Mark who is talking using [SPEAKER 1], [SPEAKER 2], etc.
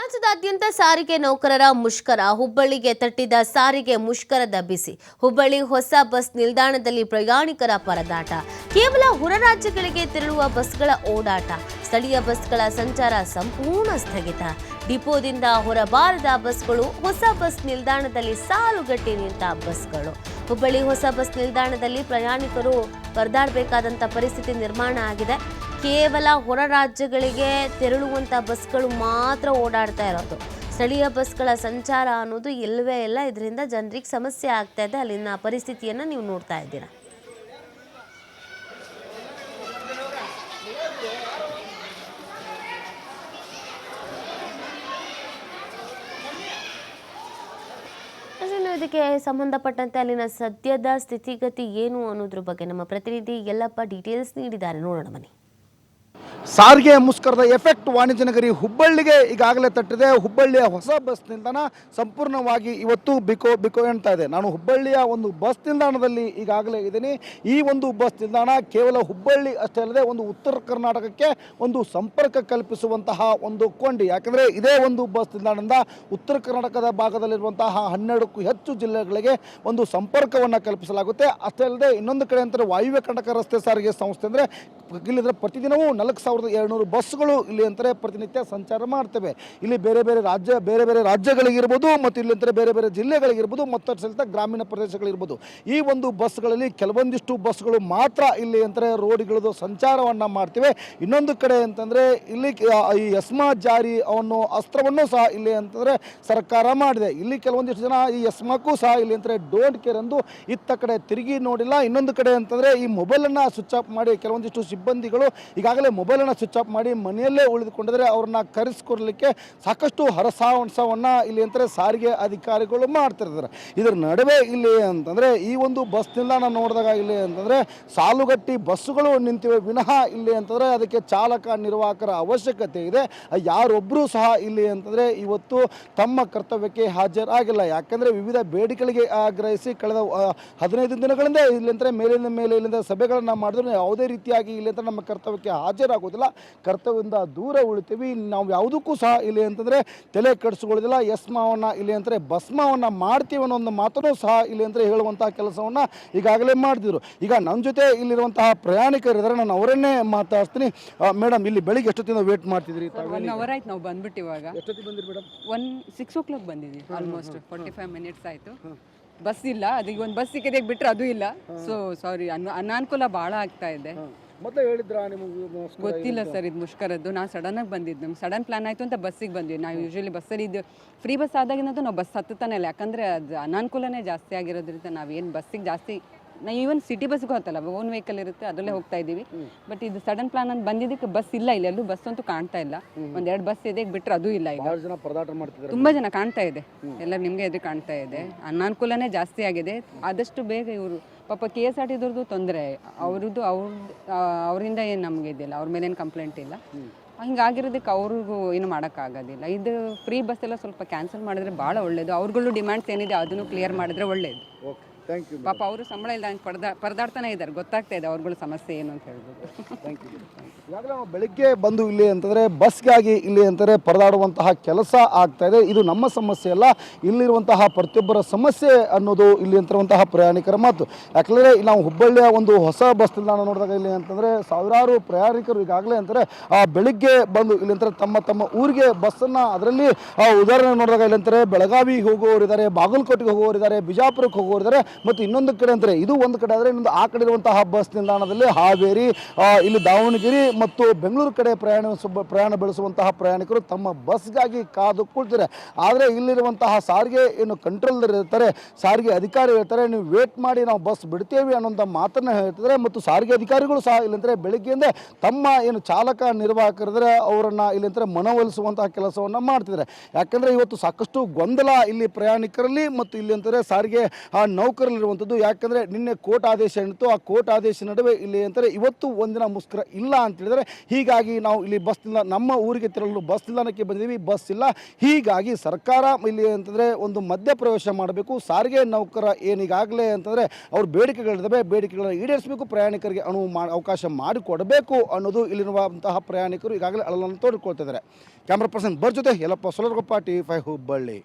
[SPEAKER 1] ರಾಜ್ಯದಾದ್ಯಂತ ಸಾರಿಗೆ ನೌಕರರ ಮುಷ್ಕರ, ಹುಬ್ಬಳ್ಳಿಗೆ ತಟ್ಟಿದ ಸಾರಿಗೆ ಮುಷ್ಕರದ ಬಿಸಿ. ಹುಬ್ಬಳ್ಳಿ ಹೊಸ ಬಸ್ ನಿಲ್ದಾಣದಲ್ಲಿ ಪ್ರಯಾಣಿಕರ ಪರದಾಟ. ಕೇವಲ ಹೊರ ರಾಜ್ಯಗಳಿಗೆ ತೆರಳುವ ಬಸ್ಗಳ ಓಡಾಟ. ಸ್ಥಳೀಯ ಬಸ್ಗಳ ಸಂಚಾರ ಸಂಪೂರ್ಣ ಸ್ಥಗಿತ. ಡಿಪೋದಿಂದ ಹೊರಬಾರದ ಬಸ್ಗಳು ಹೊಸ ಬಸ್ ನಿಲ್ದಾಣದಲ್ಲಿ ಸಾಲುಗಟ್ಟಿ ನಿಂತ ಬಸ್ಗಳು. ಹುಬ್ಬಳ್ಳಿ ಹೊಸ ಬಸ್ ನಿಲ್ದಾಣದಲ್ಲಿ ಪ್ರಯಾಣಿಕರು ಪರದಾಡಬೇಕಾದಂಥ ಪರಿಸ್ಥಿತಿ ನಿರ್ಮಾಣ ಆಗಿದೆ. ಕೇವಲ ಹೊರ ರಾಜ್ಯಗಳಿಗೆ ತೆರಳುವಂಥ ಬಸ್ಗಳು ಮಾತ್ರ ಓಡಾಡ್ತಾ ಇರೋದು. ಸ್ಥಳೀಯ ಬಸ್ಗಳ ಸಂಚಾರ ಅನ್ನೋದು ಇಲ್ಲವೇ ಇಲ್ಲ. ಇದರಿಂದ ಜನರಿಗೆ ಸಮಸ್ಯೆ ಆಗ್ತಾ ಇದೆ. ಅಲ್ಲಿನ ಪರಿಸ್ಥಿತಿಯನ್ನು ನೀವು ನೋಡ್ತಾ ಇದ್ದೀರಾ? ಇದಕ್ಕೆ ಸಂಬಂಧಪಟ್ಟಂತೆ ಅಲ್ಲಿನ ಸದ್ಯದ ಸ್ಥಿತಿಗತಿ ಏನು ಅನ್ನೋದ್ರ ಬಗ್ಗೆ ನಮ್ಮ ಪ್ರತಿನಿಧಿ ಎಲ್ಲಪ್ಪ ಡೀಟೇಲ್ಸ್ ನೀಡಿದ್ದಾರೆ. ನೋಡೋಣ ಬನ್ನಿ
[SPEAKER 2] ಸಾರಿಗೆ ಮುಷ್ಕರದ ಎಫೆಕ್ಟ್ ವಾಣಿಜ್ಯ ನಗರಿ ಹುಬ್ಬಳ್ಳಿಗೆ ಈಗಾಗಲೇ ತಟ್ಟಿದೆ. ಹುಬ್ಬಳ್ಳಿಯ ಹೊಸ ಬಸ್ ನಿಲ್ದಾಣ ಸಂಪೂರ್ಣವಾಗಿ ಇವತ್ತು ಬಿಕೋ ಬಿಕೋ ಎಣ್ತಾ ಇದೆ. ನಾನು ಹುಬ್ಬಳ್ಳಿಯ ಒಂದು ಬಸ್ ನಿಲ್ದಾಣದಲ್ಲಿ ಈಗಾಗಲೇ ಇದ್ದೀನಿ. ಈ ಒಂದು ಬಸ್ ನಿಲ್ದಾಣ ಕೇವಲ ಹುಬ್ಬಳ್ಳಿ ಅಷ್ಟೇ ಅಲ್ಲದೆ ಒಂದು ಉತ್ತರ ಕರ್ನಾಟಕಕ್ಕೆ ಒಂದು ಸಂಪರ್ಕ ಕಲ್ಪಿಸುವಂತಹ ಒಂದು ಕೊಂಡಿ. ಯಾಕಂದರೆ ಇದೇ ಒಂದು ಬಸ್ ನಿಲ್ದಾಣದಿಂದ ಉತ್ತರ ಕರ್ನಾಟಕದ ಭಾಗದಲ್ಲಿರುವಂತಹ ಹನ್ನೆರಡಕ್ಕೂ ಹೆಚ್ಚು ಜಿಲ್ಲೆಗಳಿಗೆ ಒಂದು ಸಂಪರ್ಕವನ್ನು ಕಲ್ಪಿಸಲಾಗುತ್ತೆ. ಅಷ್ಟೇ ಅಲ್ಲದೆ ಇನ್ನೊಂದು ಕಡೆ ಅಂತಾರೆ ವಾಯುವ್ಯ ಕರ್ನಾಟಕ ರಸ್ತೆ ಸಾರಿಗೆ ಸಂಸ್ಥೆ ಅಂದರೆ ಇಲ್ಲಿದ್ರೆ ಪ್ರತಿದಿನವೂ ನಾಲ್ಕು ಸಾವಿರದ ಎರಡುನೂರು ಬಸ್ಗಳು ಇಲ್ಲಿ ಅಂತಾರೆ ಪ್ರತಿನಿತ್ಯ ಸಂಚಾರ ಮಾಡ್ತವೆ. ಇಲ್ಲಿ ಬೇರೆ ಬೇರೆ ರಾಜ್ಯ, ಬೇರೆ ಬೇರೆ ರಾಜ್ಯಗಳಿಗಿರ್ಬೋದು ಮತ್ತು ಇಲ್ಲಿ ಅಂತಾರೆ ಬೇರೆ ಬೇರೆ ಜಿಲ್ಲೆಗಳಿಗಿರ್ಬೋದು, ಮತ್ತಷ್ಟು ಸಹಿತ ಗ್ರಾಮೀಣ ಪ್ರದೇಶಗಳಿರ್ಬೋದು ಈ ಒಂದು ಬಸ್ಗಳಲ್ಲಿ ಕೆಲವೊಂದಿಷ್ಟು ಬಸ್ಗಳು ಮಾತ್ರ ಇಲ್ಲಿ ಅಂತಾರೆ ರೋಡ್ಗಳದು ಸಂಚಾರವನ್ನು ಮಾಡ್ತಿವೆ. ಇನ್ನೊಂದು ಕಡೆ ಅಂತಂದರೆ ಇಲ್ಲಿ ಈ ಯಸ್ಮಾ ಜಾರಿ ಅನ್ನೋ ಅಸ್ತ್ರವನ್ನು ಸಹ ಇಲ್ಲಿ ಅಂತಂದರೆ ಸರ್ಕಾರ ಮಾಡಿದೆ. ಇಲ್ಲಿ ಕೆಲವೊಂದಿಷ್ಟು ಜನ ಈ ಯಸ್ಮಾಕ್ಕೂ ಸಹ ಇಲ್ಲಿ ಅಂತಾರೆ ಡೋಂಟ್ ಕೇರ್ ಎಂದು ಇತ್ತ ಕಡೆ ತಿರುಗಿ ನೋಡಿಲ್ಲ. ಇನ್ನೊಂದು ಕಡೆ ಅಂತಂದರೆ ಈ ಮೊಬೈಲನ್ನು ಸ್ವಿಚ್ ಆಫ್ ಮಾಡಿ ಕೆಲವೊಂದಿಷ್ಟು ಸಿಬ್ಬಂದಿಗಳು ಈಗಾಗಲೇ ಮೊಬೈಲನ್ನು ಸ್ವಿಚ್ ಆಫ್ ಮಾಡಿ ಮನೆಯಲ್ಲೇ ಉಳಿದುಕೊಂಡಿದ್ರೆ ಅವ್ರನ್ನ ಕರೆಸಿಕೊಡ್ಲಿಕ್ಕೆ ಸಾಕಷ್ಟು ಹರಸಾಹಸವನ್ನು ಇಲ್ಲಿ ಅಂತಾರೆ, ಸಾರಿಗೆ ಅಧಿಕಾರಿಗಳು ಮಾಡ್ತಿರ್ತಾರೆ. ಇದರ ನಡುವೆ ಇಲ್ಲಿ ಅಂತಂದರೆ ಈ ಒಂದು ಬಸ್ ನಿಲ್ದಾಣ ನೋಡಿದಾಗ ಇಲ್ಲಿ ಅಂತಂದರೆ ಸಾಲುಗಟ್ಟಿ ಬಸ್ಸುಗಳು ನಿಂತಿವೆ. ವಿನಃ ಇಲ್ಲಿ ಅಂತಂದರೆ ಅದಕ್ಕೆ ಚಾಲಕ, ನಿರ್ವಾಹಕರ ಅವಶ್ಯಕತೆ ಇದೆ. ಯಾರೊಬ್ಬರೂ ಸಹ ಇಲ್ಲಿ ಅಂತಂದರೆ ಇವತ್ತು ತಮ್ಮ ಕರ್ತವ್ಯಕ್ಕೆ ಹಾಜರಾಗಿಲ್ಲ. ಯಾಕಂದರೆ ವಿವಿಧ ಬೇಡಿಕೆಗಳಿಗೆ ಆಗ್ರಹಿಸಿ ಕಳೆದ ಹದಿನೈದು ದಿನಗಳಿಂದ ಇಲ್ಲಿಂದ ಮೇಲಿಂದ ಮೇಲೆ ಇಲ್ಲಿಂದ ಸಭೆಗಳನ್ನು ಮಾಡಿದ್ರು. ಯಾವುದೇ ರೀತಿಯಾಗಿ ಇಲ್ಲಿ ಅಂತ ನಮ್ಮ ಕರ್ತವ್ಯಕ್ಕೆ ಹಾಜರಾಗೋದಿಲ್ಲ ಕರ್ತವ್ಯದಿಂದ ದೂರ ಉಳಿತೀವಿ. ನಾವು ಯಾವುದಕ್ಕೂ ಸಹ ಇಲ್ಲಿ ಅಂತಂದರೆ ತಲೆ ಕೆಡಿಸ್ಕೊಳ್ಳೋದಿಲ್ಲ. ಯಸ್ಮಾವನ್ನು ಇಲ್ಲಿ ಅಂದರೆ ಭಸ್ಮವನ್ನು ಮಾಡ್ತೀವಿ ಅನ್ನೋ ಒಂದು ಮಾತನ್ನು ಸಹ ಇಲ್ಲಿ ಅಂದರೆ ಹೇಳುವಂಥ ಕೆಲಸವನ್ನು ಈಗಾಗಲೇ ಮಾಡಿದ್ರು. ಈಗ ನನ್ನ ಜೊತೆ ಇಲ್ಲಿರುವಂತಹ ಪ್ರಯಾಣಿಕರಿದ್ದಾರೆ. ನಾನು ಅವರನ್ನೇ ಮಾತಾಡ್ತೀನಿ. ಮೇಡಮ್ ಇಲ್ಲಿ ಬೆಳಿಗ್ಗೆ ಎಷ್ಟೊತ್ತಿಂದ ವೇಟ್ ಮಾಡ್ತಿದ್ರಿ
[SPEAKER 3] ಒನ್ ಅವರ್ ಆಯ್ತು ನಾವು ಬಂದ್ಬಿಟ್ಟು ಇವಾಗ.
[SPEAKER 2] ಎಷ್ಟೊತ್ತಿಗೆ ಬಂದಿರಿ madam?
[SPEAKER 3] One six o'clock ಬಂದಿದ್ದೀವಿ ಆಲ್ಮೋಸ್ಟ್ ಫೋರ್ಟಿ ಫೈವ್ ಮಿನಿಟ್ಸ್ ಆಯಿತು. ಬಸ್ ಇಲ್ಲ. ಅದಕ್ಕೆ ಒಂದು ಬಸ್ ಸಿಕ್ಕಿದೆ ಬಿಟ್ಟರೆ ಅದು ಇಲ್ಲ. ಸೊ ಸಾರಿ ಅನಾನುಕೂಲ ಭಾಳ ಆಗ್ತಾ ಇದೆ.
[SPEAKER 2] ಮತ್ತೆ ಹೇಳಿದ್ರ ನಿಮಗೆ
[SPEAKER 3] ಗೊತ್ತಿಲ್ಲ ಸರ್, ಇದು ಮುಷ್ಕರದ್ದು. ನಾವು ಸಡನ್ನಾಗಿ ಬಂದಿದ್ದು. ನಮ್ಗೆ ಸಡನ್ ಪ್ಲಾನ್ ಆಯಿತು ಅಂತ ಬಸ್ಸಿಗೆ ಬಂದ್ವಿ. ನಾವು ಯೂಶ್ವಲಿ ಬಸ್ಸಲ್ಲಿ ಇದು ಫ್ರೀ ಬಸ್ ಆದಾಗಿನಂತೂ ನಾವು ಬಸ್ ಹತ್ತುತ್ತಾನೆ ಇಲ್ಲ. ಯಾಕಂದರೆ ಅದು ಅನಾನುಕೂಲನೇ ಜಾಸ್ತಿ ಆಗಿರೋದ್ರಿಂದ ನಾವೇನು ಬಸ್ಸಿಗೆ ಜಾಸ್ತಿ ನಾವು ಈವನ್ ಸಿಟಿ ಬಸ್ಗೂ ಹತ್ತಲ್ಲ ಓನ್ ವೆಹಿಕಲ್ ಇರುತ್ತೆ ಅದರಲ್ಲೇ ಹೋಗ್ತಾ ಇದ್ದೀವಿ. ಬಟ್ ಇದು ಸಡನ್ ಪ್ಲಾನ್ ಅಂತ ಬಂದಿದ್ದಕ್ಕೆ ಬಸ್ ಇಲ್ಲ ಇಲ್ಲಿ ಎಲ್ಲೂ ಬಸ್ ಅಂತೂ ಕಾಣ್ತಾ ಇಲ್ಲ. ಒಂದೆರಡು ಬಸ್ ಇದೆ ಬಿಟ್ಟರೆ ಅದು ಇಲ್ಲ ಈಗ.
[SPEAKER 2] ಜನ ಪರದಾಟ ಮಾಡ್ತಿದ್ದಾರೆ.
[SPEAKER 3] ತುಂಬಾ ಜನ ಕಾಣ್ತಾ ಇದೆ. ಎಲ್ಲ ನಿಮಗೆ ಎದುರು ಕಾಣ್ತಾ ಇದೆ. ಅನಾನುಕೂಲನೇ ಜಾಸ್ತಿ ಆಗಿದೆ. ಆದಷ್ಟು ಬೇಗ ಇವರು ಪಾಪ ಕೆ ಎಸ್ ಆರ್ ಟಿದವ್ರದ್ದು ತೊಂದರೆ. ಅವ್ರದ್ದು ಅವ್ರ ಅವರಿಂದ ಏನು ನಮಗೆ ಇದಿಲ್ಲ ಅವ್ರ ಮೇಲೇನು ಏನು ಕಂಪ್ಲೇಂಟ್ ಇಲ್ಲ ಹಿಂಗಾಗಿರೋದಕ್ಕೆ ಅವ್ರಿಗೂ ಏನು ಮಾಡೋಕ್ಕಾಗೋದಿಲ್ಲ. ಇದು ಫ್ರೀ ಬಸ್ ಎಲ್ಲ ಸ್ವಲ್ಪ ಕ್ಯಾನ್ಸಲ್ ಮಾಡಿದ್ರೆ ಭಾಳ ಒಳ್ಳೇದು. ಅವ್ರಿಗಳು ಡಿಮ್ಯಾಂಡ್ಸ್ ಏನಿದೆ ಅದನ್ನು ಕ್ಲಿಯರ್ ಮಾಡಿದ್ರೆ ಒಳ್ಳೇದು.
[SPEAKER 2] ಓಕೆ. ಥ್ಯಾಂಕ್ ಯು
[SPEAKER 3] ಪಾಪ ಅವರು ಸಂಬಳ ಇಲ್ಲ ಪರದಾ ಪರದಾಡ್ತಾನೆ ಇದ್ದಾರೆ. ಗೊತ್ತಾಗ್ತಾ ಇದೆ ಅವ್ರಗಳ ಸಮಸ್ಯೆ ಏನು ಅಂತ ಹೇಳ್ಬೋದು.
[SPEAKER 2] ಥ್ಯಾಂಕ್ ಯು ಈಗಾಗಲೇ ನಾವು ಬೆಳಿಗ್ಗೆ ಬಂದು ಇಲ್ಲಿ ಅಂತಂದರೆ ಬಸ್ಗಾಗಿ ಇಲ್ಲಿ ಅಂತಾರೆ ಪರದಾಡುವಂತಹ ಕೆಲಸ ಆಗ್ತಾ ಇದೆ. ಇದು ನಮ್ಮ ಸಮಸ್ಯೆ ಅಲ್ಲ ಇಲ್ಲಿರುವಂತಹ ಪ್ರತಿಯೊಬ್ಬರ ಸಮಸ್ಯೆ ಅನ್ನೋದು ಇಲ್ಲಿ ಅಂತಿರುವಂತಹ ಪ್ರಯಾಣಿಕರ ಮಾತು. ಯಾಕಂದರೆ ನಾವು ಹುಬ್ಬಳ್ಳಿಯ ಒಂದು ಹೊಸ ಬಸ್ ನಿಲ್ದಾಣ ನೋಡಿದಾಗ ಇಲ್ಲಿ ಅಂತಂದರೆ ಸಾವಿರಾರು ಪ್ರಯಾಣಿಕರು ಈಗಾಗಲೇ ಅಂತಾರೆ ಆ ಬೆಳಿಗ್ಗೆ ಬಂದು ಇಲ್ಲಿ ಅಂತಾರೆ ತಮ್ಮ ತಮ್ಮ ಊರಿಗೆ ಬಸ್ಸನ್ನು ಅದರಲ್ಲಿ ಉದಾಹರಣೆ ನೋಡಿದಾಗ ಇಲ್ಲಿ ಅಂತಾರೆ ಬೆಳಗಾವಿಗೆ ಹೋಗುವವರಿದ್ದಾರೆ ಬಾಗಲಕೋಟೆಗೆ ಹೋಗುವವರಿದ್ದಾರೆ ಬಿಜಾಪುರಕ್ಕೆ ಹೋಗುವವರಿದ್ದಾರೆ. ಮತ್ತು ಇನ್ನೊಂದು ಕಡೆ ಅಂದರೆ ಇದು ಒಂದು ಕಡೆ ಆದರೆ ಇನ್ನೊಂದು ಆ ಕಡೆ ಇರುವಂತಹ ಬಸ್ ನಿಲ್ದಾಣದಲ್ಲಿ ಹಾವೇರಿ ಇಲ್ಲಿ ದಾವಣಗೆರೆ ಮತ್ತು ಬೆಂಗಳೂರು ಕಡೆ ಪ್ರಯಾಣ ಪ್ರಯಾಣ ಬೆಳೆಸುವಂತಹ ಪ್ರಯಾಣಿಕರು ತಮ್ಮ ಬಸ್ಗಾಗಿ ಕಾದು ಕೂಡ್ತಾರೆ ಆದರೆ ಇಲ್ಲಿರುವಂತಹ ಸಾರಿಗೆ ಏನು ಕಂಟ್ರೋಲ್ ಇರ್ತಾರೆ, ಸಾರಿಗೆ ಅಧಿಕಾರಿ ಹೇಳ್ತಾರೆ ನೀವು ವೇಟ್ ಮಾಡಿ ನಾವು ಬಸ್ ಬಿಡ್ತೇವೆ ಅನ್ನೋಂಥ ಮಾತನ್ನು ಹೇಳ್ತಿದ್ದಾರೆ ಮತ್ತು ಸಾರಿಗೆ ಅಧಿಕಾರಿಗಳು ಸಹ ಇಲ್ಲಂದ್ರೆ ಬೆಳಗ್ಗೆಯಿಂದ ತಮ್ಮ ಏನು ಚಾಲಕ ನಿರ್ವಾಹಕರಿದ್ರೆ ಅವರನ್ನು ಇಲ್ಲಂದ್ರೆ ಮನವೊಲಿಸುವಂತಹ ಕೆಲಸವನ್ನು ಮಾಡ್ತಿದ್ದಾರೆ. ಯಾಕಂದರೆ ಇವತ್ತು ಸಾಕಷ್ಟು ಗೊಂದಲ ಇಲ್ಲಿ ಪ್ರಯಾಣಿಕರಲ್ಲಿ ಮತ್ತು ಇಲ್ಲಿ ಅಂತಾರೆ ಸಾರಿಗೆ ನೌಕರರಲ್ಲಿ ಮುಷ್ಕರಲ್ಲಿರುವಂಥದ್ದು ಯಾಕಂದರೆ ನಿನ್ನೆ ಕೋರ್ಟ್ ಆದೇಶ ಏನಿತ್ತು ಆ ಕೋರ್ಟ್ ಆದೇಶ ನಡುವೆ ಇಲ್ಲಿ ಅಂತಾರೆ ಇವತ್ತು ಒಂದಿನ ಮುಷ್ಕರ ಇಲ್ಲ ಅಂತೇಳಿದರೆ ಹೀಗಾಗಿ ನಾವು ಇಲ್ಲಿ ಬಸ್ ನಿಲ್ದಾಣ, ನಮ್ಮ ಊರಿಗೆ ತೆರಳಲು ಬಸ್ ನಿಲ್ದಾಣಕ್ಕೆ ಬಂದಿದ್ದೀವಿ, ಬಸ್ ಇಲ್ಲ. ಹೀಗಾಗಿ ಸರ್ಕಾರ ಇಲ್ಲಿ ಅಂತಂದರೆ ಒಂದು ಮಧ್ಯಪ್ರವೇಶ ಮಾಡಬೇಕು. ಸಾರಿಗೆ ನೌಕರ ಏನೀಗಾಗಲೇ ಅಂತಂದರೆ ಅವ್ರ ಬೇಡಿಕೆಗಳಿದ್ದಾವೆ, ಬೇಡಿಕೆಗಳನ್ನು ಈಡೇರಿಸಬೇಕು, ಪ್ರಯಾಣಿಕರಿಗೆ ಅನುವು ಮಾ, ಅವಕಾಶ ಮಾಡಿಕೊಡಬೇಕು ಅನ್ನೋದು ಇಲ್ಲಿರುವಂತಹ ಪ್ರಯಾಣಿಕರು ಈಗಾಗಲೇ ಅಳಲನ್ನು ತೋಡಿಕೊಳ್ತಿದ್ದಾರೆ ಕ್ಯಾಮ್ರಾ ಪರ್ಸನ್ ಬರ್ ಜೊತೆ ಯಲ್ಲಪ್ಪ ಸೊಲರ್ಗೊಪ್ಪ, ಟಿ ಫೈ ಹುಬ್ಬಳ್ಳಿ.